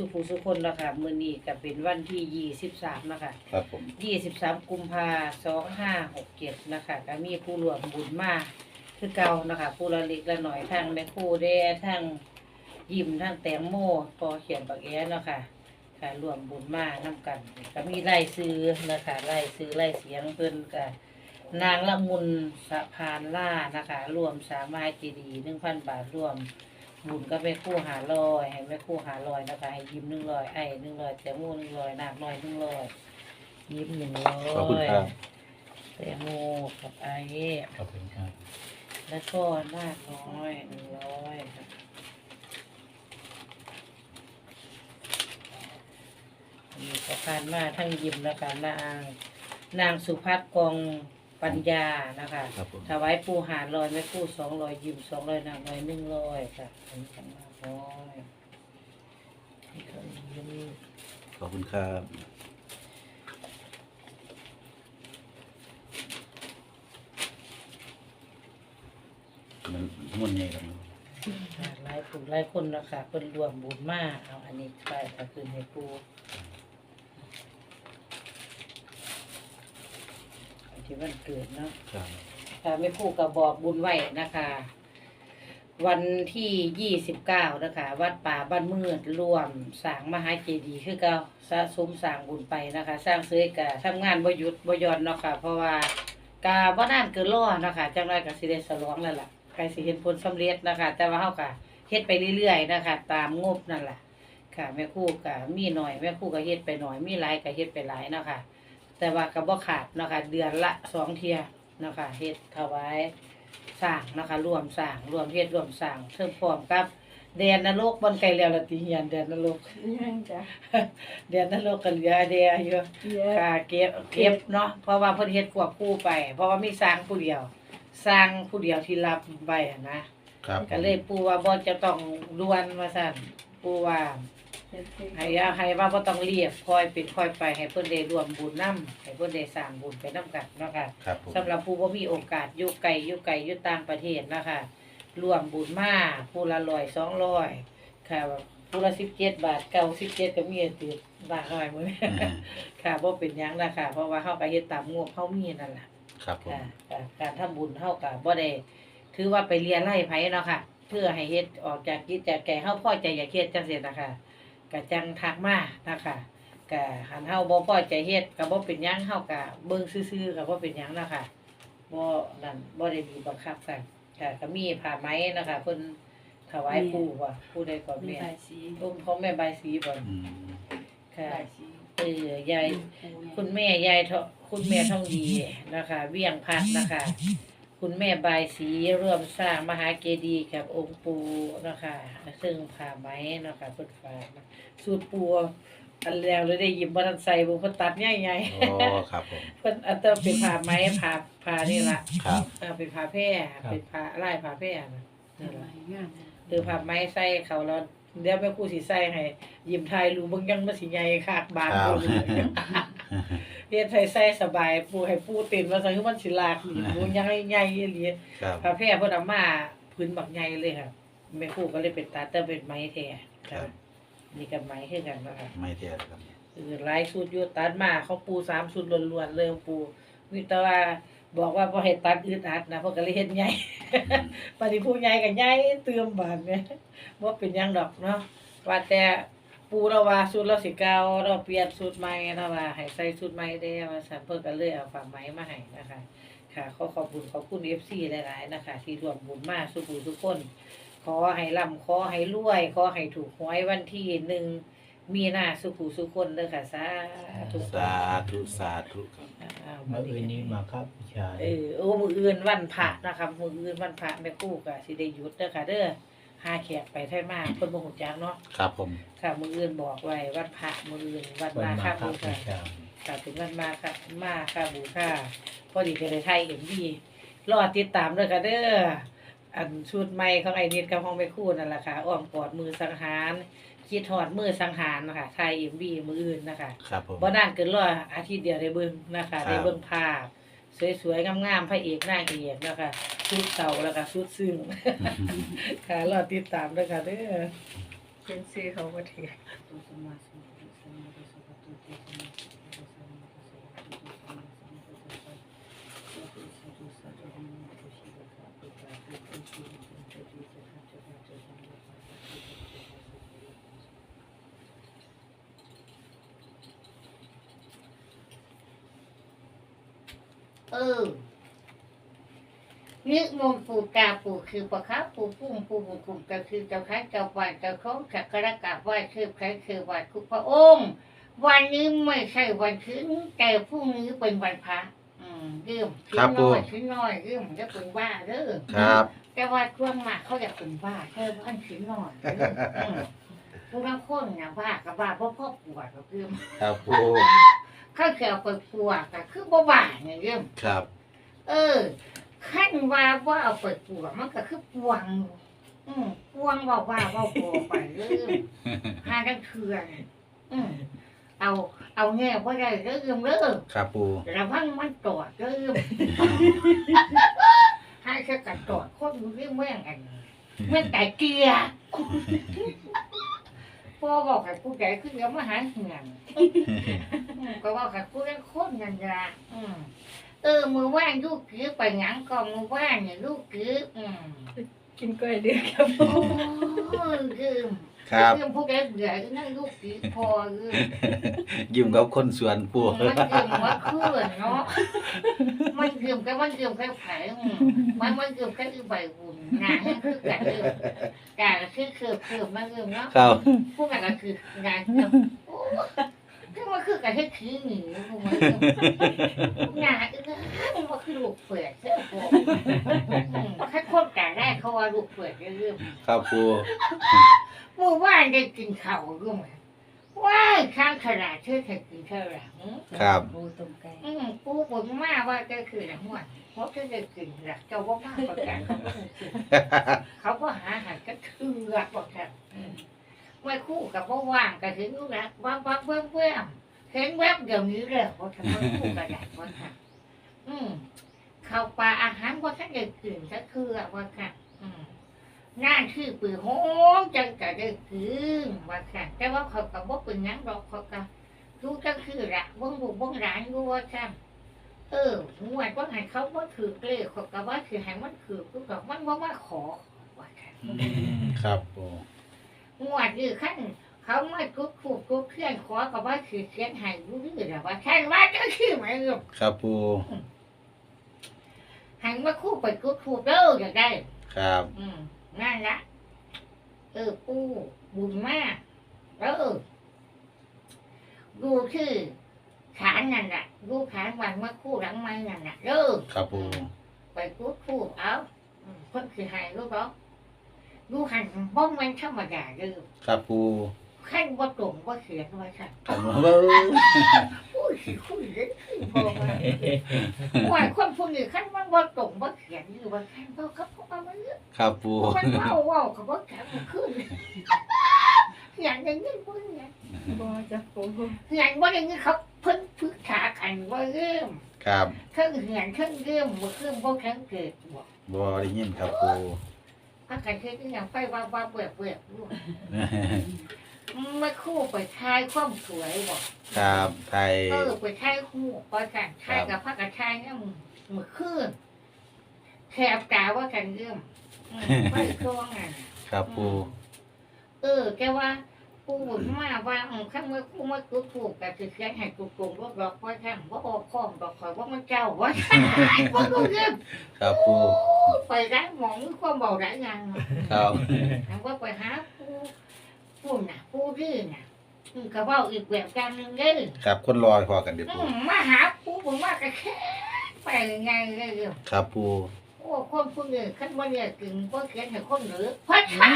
สุขุสุคนนะคะมื้อนี้ก็เป็นวันที่23นะคะครับผม23กุมภา2567นะคะก็มีผู้ร่วมบุญมาคือเก่านะคะผู้ละเล็กละหน่อยทั้งแม่ครูแด้ทั้งยิ้มทั้งแตงโมพอเขียนบักแอ้เนาะค่ะค่ะร่วมบุญมานํกันก็มีรายซื้อนะคะรายซื้อรายเสียงเพิ่นก็นางละมุนสะพานล่านะคะรวมสามารถจีดี1,000บาทรวม บุญก็แม่ครู่หาลอยให้แม่ครู่หาลอยนะคะให้ยิ้มหนึ่งร้อยไอ้หนึ่งร้อยแตงโมหนึ่งร้อยนากน้อยหนึ่งร้อยยิ้มหนึ่งร้อยขอบคุณครับ แตงโมกับไอ้ขอบคุณครับแล้วก็นาคน้อยหนึ่งร้อยครับมีสะพานมาทั้งยิ้มนะคะนาง นางสุภัทรกอง ปัญญานะคะครับผม ถวายปูหารลอยแม่ปูสองร้อยยิมสองร้อยนางร้อยหนึ่งร้อยค่ะอันนี้สองร้อยนี่ก็ยิ้มขอบคุณครับมันมันใหญ่ครับค่ะหลายผู้หลายคนนะคะเพิ่นรวมบุญมากเอาอันนี้ไปก็คืนให้ปูอัน ที่วันเกิดเนาะครับค่ะแม่ครูก็บอกบุญไว้นะคะ วันที่ยี่สิบเก้านะคะ วัดป่าบ้านมืดรวมสร้างมหาเจดีย์คือเก่าสะสมสร้างบุญไปนะคะ สร้างเสยกะทำงานบ่หยุดบ่หย่อนเนาะค่ะ เพราะว่ากาบ่นานเกินรอนะคะจังไรก็สิได้สลองแล้วล่ะใครสิเห็นผลสำเร็จนะคะ แต่ว่าเฮาก็เฮ็ดไปเรื่อยๆนะคะ ตามงบนั่นล่ะค่ะแม่ครูก็มีหน่อยแม่ครูก็เฮ็ดไปหน่อยมีหลายก็เฮ็ดไปหลายเนาะค่ะ แต่ว่าก็บ่ขาดเนาะค่ะเดือนละสองเที่ยเนาะค่ะเฮ็ดถวายสร้างเนาะค่ะรวมสร้างรวมเฮ็ดรวมสร้างเทิงพร้อมกับแดนนรกบ่ไกลแล้วละติเฮียนแดนนรกยังจ้ะแดนนรกก็เหลือแดอยู่เยอะค่ะเก็บเก็บเนาะเพราะว่าเพิ่นเฮ็ดควบคู่ไป เพราะว่ามีสร้างผู้เดียว สร้างผู้เดียวที่รับไว้อะนะครับก็เลยปู่ว่าบ่จะต้องด่วนว่าซั่นปู่ว่าเจ็ดสิบ ให้อาให้ว่าบ่ต้องเรียบคอยเป็นคอยไปให้เพิ่นได้ร่วมบุญนํให้เพิ่นได้สร้างบุญไปนํกันเนาะค่ะครับผมสำหรับผู้บ่มีโอกาสอยู่ไกลอยู่ไกลอยู่ต่างประเทศนะคะร่วมบุญมาผู้ละ100 200ค่ะผู้ละ17บาทเก่า17ก็มีติดบาทน้อยมื้อนี้อ่าค่ะบ่เป็นหยังนะคะเพราะว่าเฮาก็เฮ็ดตามงบเฮามีนั่นล่ะครับผมค่ะค่ะการทำบุญเฮาก็บ่ได้ถือว่าไปเรียนไล่ไผเนาะค่ะ เพื่อให้เฮ็ดออกจากจิตจากใจเฮาพอใจอยากเฮ็ดจังซี่นะคะ ก็จังทักมานะคะก็หันเฮาบ่พอใจเฮ็ดก็บ่เป็นหยังเฮาก็เบิ่งซื่อๆก็บ่เป็นหยังนะคะบ่นั่นบ่ได้มีบังคับกันค่ะก็มีผ้าไหมนะคะเพิ่นถวายปู่ว่าผู้ใดก็มีแม่ใบสีองค์ของแม่ใบายสีบ่อืมค่ะใบสีเออยาย คุณแม่ยายทองคุณแม่ทองดีนะคะ เวียงพัดนะคะ คุณแม่บายสีร่วมสร้างมหาเจดีย์กับองค์ปูนะคะซึ่งผ่าไหมนะคะเพิ่นฝากมาสูตรปูอันแล้วเลยได้หยิบมาทันใส่บุเพิ่นตัดใหญ่โอ้ครับผม ๆเพิ่นอันเตอร์เป็นผ่าไหมผ่าผ่านี่ล่ะครับ เออเป็นผ่าแพร่เป็นผ่าลายผ่าแพร่นะใบนี่ล่ะงามหรือผ่าไหมใส่เขาแล้วเดี๋ยวแม่ครูสิใส่ให้ยิ้มทายรู้เบิ่งยังบ่สิใหญ่คักบานครับโต เลยเรียนไทยใส่สบายปูให้ปูเต้นว่าซั่นคือมันสิลากนี่ปูใหญ่ใหญ่อีหลีครับพระแพร่เพิ่นเอามาพื้นบักใหญ่เลยค่ะแม่ครูก็เลยเป็นตัดแต่เป็นไม้แท้ครับนี่ก็ไม้คือกันนะคะไม่เทียครับคือหลายสูตรอยู่ตัดมาเขาปูสามสูตรล้วนๆเลยของปูมีแต่ว่าบอกว่าบ่ให้ตัดอึดอัดนะเพราะก็เลยเฮ็ดใหญ่อืมปฏิผู้ใหญ่กับใหญ่เติมบาดเนี่ยว่าเป็นหยังดอกเนาะว่าแต่ ปูเราว่าสูตรเราสิเก่าเราเปลี่ยนสูตรใหม่เราว่าให้ใส่สูตรใหม่ได้ว่าสันเพิ่นก็เลยเอาฝากไหมมาให้นะคะ ค่ะขอขอบคุณขอบคุณ FC หลายๆนะคะ ที่ร่วมบุญมาสุขูทุกคน ขอให้ร่ำขอให้รวย ขอให้ถูกหวยวันที่หนึ่งมีนาสุขูสุขคนเด้อค่ะสาธุสาธุสาธุครับอ้าวเมื่ออื่นนี้มาครับพี่ชายเออโอ้มืออื่นวันพระนะคะมืออื่นวันพระแม่กู้ก็สิได้หยุดเด้อค่ะเด้อ หาแขกไปไทยมาเพิ่นบ่ฮู้จักเนาะครับผมค่ะมืออื่นบอกไว้วันพระมืออื่นวันเปิดมามาค่าครับูบชาพี่ชายค่ะถึงวันมาค่ะมาค่าบูชาพอดีจะได้ไทยเอ็มวีรอติดตามด้วยค่ะเด้ออันชุดใหม่ของไอนิดกับห้องแม่คู่นั่นแหละค่ะอ้อมกอดมือสังหารคิดถอดมือสังหารนะคะไทยเอ็มวีมืออื่นนะคะ ครับผม บ่นานเกินรออาทิตย์เดียวได้เบิ่งนะคะ ครับ ได้เบิ่งภาพ สวยๆ งามๆ พระเอกหน้าเอกนะคะชุดเต่าแล้วก็ชุดซึ่ง ค่ะรอติดตามด้วยค่ะเด้อ เป็นซีเขาก็ถือ ตัวสมา อนึกมนต์ปู่ตาปู่คือประคับปู่พุ่งปู่บุญคุณก็คือเจ้าค้าเจ้าป่าเจ้าของสักการะกราบไหว้คือใครคือวัดคุกพระองค์ วันนี้ไม่ใช่วันคืนแต่พรุ่งนี้เป็นวันพระอืมเรื่องชิ้ครันบน้อยปู่ชิ้นน้อยเรื่องจะเป็นบ้าเด้อครับ แต่ว่าช่วงมากเขาอยากเป็นบ้าแค่พันชิ้นน้อยเด้ออืมผู้นักคนนะบ้ากับบ้าเพราะพ่อปวดก็คือครับปูเขาเกี่ยวกับปวดก็คือบ่บ้าเนี่ยเรื่องครับ เออขั้นว่าว่าเอาเปิดปวดมันก็คือปวง อืมปวงว่าว่าว่าปวไปเรื่องหาได้เถื่อนอืมเอาเอาแง่ว่าได้เรื่องเรื่องครับปูระวังมันตอดเรื่องให้แค่กัดตอดคนเรื่องแม่งอันแม่งไก่เกลีย พ่อบอกให้ผู้ใหญ่ขึ้นเดี๋ยวมาหาเหี่ยงอืมก็ว่ากับผู้เล่นคนนั่นละอืมเออมือว่างลูกกือไปหยังก็มือว่างเนี่ยลูกกืออืมกินกล้วยเดือครับ โอ้ยลืม ครับลืมพวกแกเบื่อนั่งลูกกือพอลืมยิ้มกับคนสวนปูมันลืมว่าเพื่อนเนาะมันลืมกันมันลืมกันไผ่อืมมันมันลืมกันคือใบบุญงานให้คือกันลืมการคือคือคือมันลืมเนาะครับพวกนั้นก็คืองานเนาะ โอ้คือมันคือกันให้คือหนีพวกมันลืมหนาเอ้ยมันว่าคือลูกเปิดเสื้อผมถ้าคนแต่แรกเขาว่าลูกเปิดเรื่องครับปูเมื่อวานได้กินข้าวรู้ไหมว้ายข้างขนาดเชื่อเธอกินเท่าไหร่ครับปูต้มไก่อืมปูผมมาว่าก็คือหลังวันเพราะเธอได้กินหลักเจ้าว่ามาประกันเขาก็ได้กินเขาก็หาอาหารก็เถื่อกบอกครับอืม ไม่คู่กับว่ว่างก็ถึงรู้ละว่างว่างเว้มเว้มเห็นแวบเดี๋ยวนี้เลยเพราะทำไมคู่กระดาษว่าค่ะอืมเข้าปลาอาหารว่าท่านได้กินก็คือว่าค่ะ อืมงานคือปือโหงจังจะได้กินว่าค่ะ แต่ว่าเขาก็บอกเป็นหยังดอกเขาก็รู้จังคือละวงบุกวงร้านรู้ว่าค่ะเออหวดว่าให้เขาว่าถือเลยเขาก็ว่าคือให้มันถือกูก็มันว่าว่าขอว่าค่ะครับปู หวดคือขั้นเขาไม่กุ๊กขู่กุ๊กเพื่อนขอก็ว่าคือเขียนให้รู้เรื่องแล้วว่าแค่ว่าก็คือไหมเออครับปูหันมาคู่ไปกุ๊กขู่เด้ออยากได้ ครับ อืมนั่นละเออปูบุญมากเออดูชื่อขานนั่นแหละดูขานวันเมื่อคู่หลังไม้นั่นแหละเด้อครับปูไปพูดคู่เอาอืมเพิ่นคือใหายรู้บ่ ดูหันบ้องมันธรรมดาเด้อครับปูขั้นว่าตรงว่าเขียนไว้ค่ะครับปูอุ้ยสิคุยเล่นคือพอมาว่าคนผู้นี้ขั้นมันว่าตรงว่าเขียนอยู่ว่าขั้นเขาเขาเขาเอามาเยอะครับปูมันเว้าเว้าเขาบอกแกมันขึ้นอย่างอย่างนี้พวกนี้บอจะปูอย่างว่าอย่างนี้เขาเพิ่นพึกษากันว่าเริ่มครับเครื่องเหียนเครื่องเริ่มว่าเครื่องพวกเครื่องเกิดบอกบอได้ยินครับปู อาการเทศนี่อย่างไฟว่าว่าเบื่อเบื่อรู้ไม่คู่ไปทายความสวยบอกครับไทยเออไปทายคู่ก็กันทายกับพระกับทายเนี่ยมือขึ้นแคบตาว่ากันเริ่มอืมไม่ช่วงอะครับปูเออแกว่า ปูบุญมาว่าอืมข้างเมื่อคู่เมื่อกูถูกกับคือเสียงให้กูโกงรถดอกว่าข้างว่าออกข้อมดอกคอยว่ามันเจ้าว่าว่ากูเริ่มครับปูไปร้านหมองความเบาร้านงานครับถามว่าไปหาปูปูน่ะปูดื้อน่ะอืมก็เว่าอีกแบบการหนึ่งเด้อครับคนรอพอกันเดี๋ยวอืปูมมาหาปูผมว่าก็แค่ไปไงเลยเด้อครับปู โอ้คนผู้นี้ขั้นว่าเนี่ยกึ่งก็เขียนให้คนเหนือพัดช้า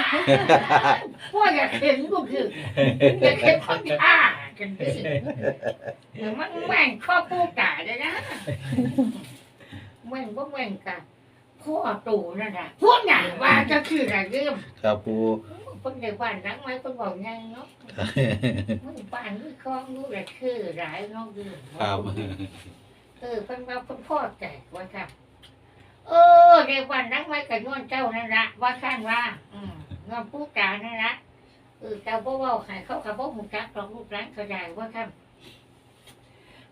ว่าอยากเห็นกูคืออยากเห็นคนช้ากันดิเดี๋ยวมันแม่งข้อปูกาเลยนะแม่งก็แม่งกันพ่อตู่นั่นน่ะพวกหนาว่าจะคืออะไรเรื่องครับปูคนในบ้านนักไหมคนบอกไงเนาะมึงบ้านมึงคลองรู้แหละคือหลายน้องดูครับเออเป็นว่าเพิ่นพ่อแจกว่าค่ะ เออในบ้านนักไหมกับย้อนเจ้านั่นละว่าข้างว่า อืมเงินผู้กานั่นละเออเจ้าบ่เว้าให้เขาก็บ่ฮู้จักหรอกลูกหลานเข้าใจว่าท่าน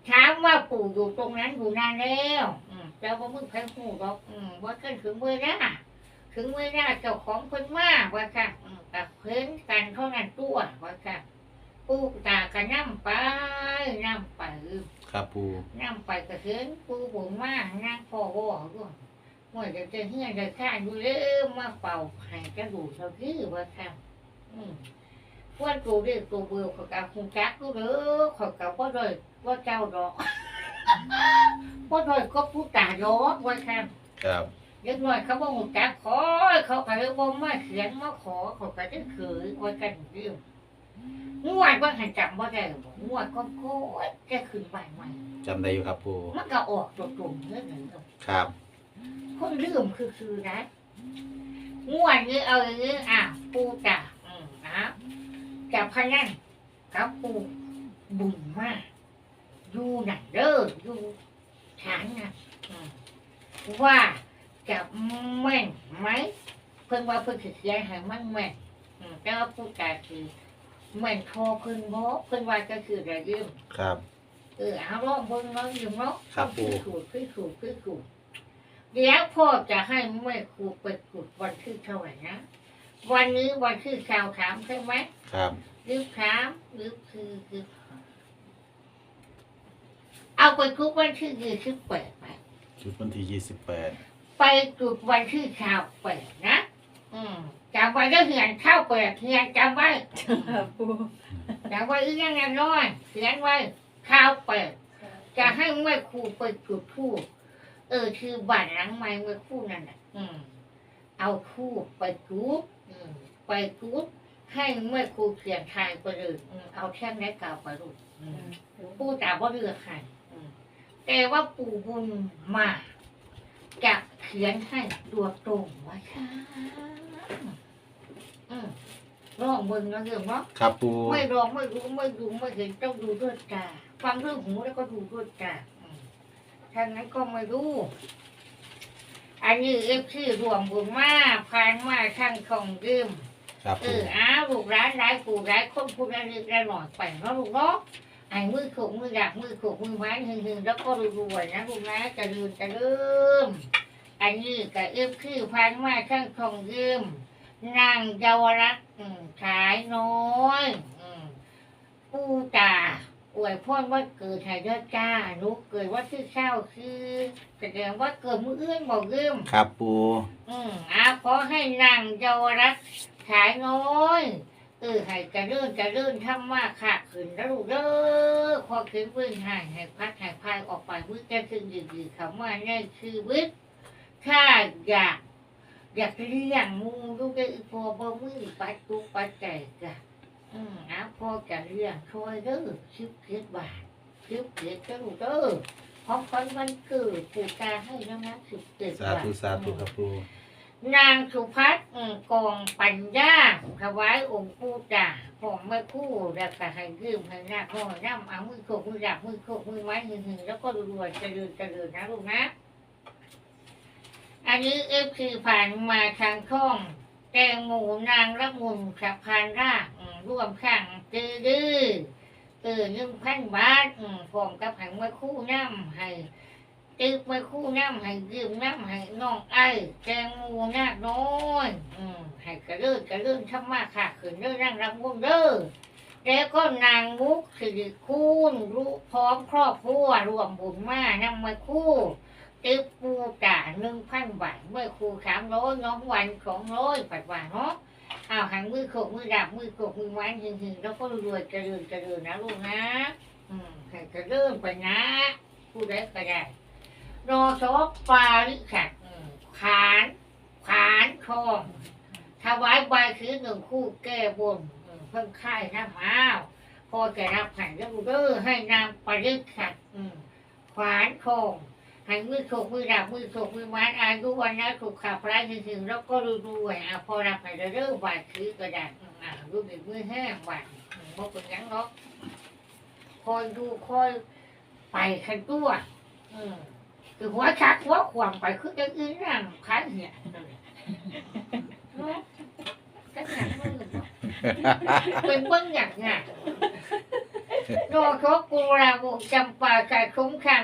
ถามว่าปู่อยู่ตรงนั้นอยู่นานแล้วอืมเจ้าบ่มึงเพิ่นฮู้หรอกอืมว่าเกินถึงเวลาถึงเวลาเจ้าของเพิ่นมาว่าค่ะอืมกับเพิ่นกันเท่านั้นตัวว่าค่ะปู่ตาก็นำไปนำไปครับปูนำไปก็เห็นปู่บุญมานั่งพ่อบ่ด้วย เมื่อจะเจอเฮียจะข้าอยู่เริ่มมาเป่าให้กระดูกเขาคือว่าค่ะอืมพวกตัวเด็กตัวเบื่อเขากับคุณจักกูเด้อเขากับว่าเลยว่าเจ้าดอกว่าเลยก็ผู้ตาดอกว่าค่ะครับเล็กน้อยเขาบอกคุณจักขอเขาก็เลยบอกมาเขียนมาขอเขาก็จะเขยว่ากันเรื่องงวดว่าหันจำว่าได้บ่งวดก็โคตรแกขึ้นไปใหม่จำได้อยู่ครับปูมันก็ออกตรงๆเรื่องนั้นครับ คนลืมคือคือนะง่วนนี้เอาอย่างนี้อะปูจ่าอืมนะจับพนันกับปูบุญมากอยู่หนังเด้ออยู่ฐานนะอืมว่าจะแม่นไหมเพิ่งว่าเพิ่งสิเสียให้มันแม่นอืมแต่ว่าปูจ่าคือแม่นคอเพิ่งบ่เพิ่งว่าก็คือระยืมครับ เออเอาลองเบิ่งเนาะอยู่เนาะครับปู่คือขูดคือขูดคือขูด เดี๋ยวพ่อจะให้แม่ครูไปขูดวันที่เท่าไหร่นะ วันนี้วันที่ชาวถามใช่ไหมครับหรือถามหรือคือคือเอาไปคุกวันที่ยี่สิบแปดไปจุดวันที่ยี่สิบแปดไปจุดวันที่ชาวแปดนะ อืมจำไว้ก็เหียนข้าวแปดเหียนจำไว้ค่ะปูจำไว้อีกอย่างน้อยเขียนไว้ข้าวแปดจะให้แม่ครูไปจุดทูบ เออ คือบ้านหลังไม้แม่ครูนั่นแหละอืม เอาทูบไปจุดอืม ไปจุดให้แม่ครูเขียนทายไปเลยอืมเอาแค่นี้กล่าวไปลูกอืมปู่ตาว่าเลือกใครอืมแต่ว่าปู่บุญมาจะเขียนให้ตัวตรงว่าค่ะอืมลองเบิ่งนะเรื่องเนาะ ครับปู ไม่ลองไม่รู้ไม่ดูไม่เห็นต้องดูด้วยตาฟังเรื่องหูแล้วก็ดูด้วยตาอืม ทางนั้นก็ไม่รู้ อันนี้เอฟซีรวมบุญมาผ่านมาทางของยืมครับเอปูออ้าวลูกร้านร้ายปู่ร้ายคนพูดอะไรได้หน่อยไปเนาะลูกเนาะไอ้มือขกมือดักมือขกมือไม้หึงหึงๆแล้วก็รวยๆนะลูกนะจะลืมจะลืมอันนี้กับเอฟซีผ่านมาทางของยืมนางเยาวรักษณ์อืมขายน้อย อืม ปูตา อวยพรว่าเกิดให้เด้อจ้าลูกเกิดว่าที่เศร้าคือแสดงว่าเกิดมืออื่นบอกเริ่มครับปู อืมอาขอให้นางเยาวรักษณ์ขายน้อยเออให้กระเลื่อนกระเลื่อนทำมาขาขึ้นแล้วลูกเด้อพอขึ้นพื้นให้ให้พัดให้พายออกไปมือแกขึ้นดีๆคำว่าในชีวิตถ้าอยาก อยากเลี้ยงงูลูกได้อีพอบ่มือปัดตุกปัดใจจ้ะ อืมอาพ่อจะเลี้ยงช่วยเด้อชิบเกิดบาทชิบเกิดก็ลูกเด้อของคนวันเกิดปู่ตาให้แล้วนะชิบเกิดสาบาทธุสาธุครับปูนางสุพัฒน์อืมกองปัญญาถวายองค์ปู่ตาของแม่ครู่แล้วก็ให้ยืมให้หน้าพ่อน้ำเอามือโขกมือดับมือโขกมือไม้หึงๆแล้วก็รวยๆเจริญเจริญนะลูกนะ อันนี้เอฟคือผ่านมาทางช่อง แตงโมนางละมุนสะพานรากอืม ร่วมข้างตื้อดื้อเออหนึ่งพันบาทอืมพร้อมกับให้มาคู่น้ำให้ตึกมาคู่น้ำให้ยืมน้ำให้น้องไอ้แตงโมนาน้อยให้กระเลื่อนกระเลื่อนทำมาค่ะขืนเด้อนางละมุนเด้อแล้วก็นางมุกสิริคุณรู้พร้อมครอบครัวรวมบุญมานำมาคู่ตึกปูจ่าหนึ่งพันบาทเมื่อครูสามร้อยน้องวันสองร้อยปัดว่าเนาะ อาวหันมือโขกมือดับมือโขกมือไม้หึงหึงแล้วก็รวยเจริญเจริญนะลูกนะ อืมให้เจริญไปนะผู้ใดก็ได้รอซอปลาลิขัดขานขานทองถวายใบคือหนึ่งคู่แก้บนเพิ่มค่ายน้ำอ้าวพอจะรับหันแล้วลูเด้อให้นางปลาลิขัดขวานทอง ให้มือโขกมือดับมือโขกมือไม้อายุวันนะถูกขับไล่ถึงๆแล้วก็รู้ด้วยอะพอรับไปเรื่อยๆบาดคือกระดาษอืมอะรู้ดีมือแห้งบาดอืมบ่เป็นยังหรอกคอยดูคอยไปขันตัวอืมคือหัวชักหัวขวางไปคือจะอื่นนั่งคันเนี่ยเนาะจักหนังมือเป็นเบื้องหยักหยักโนโชกุราบุจำปาใจคุ้มขัง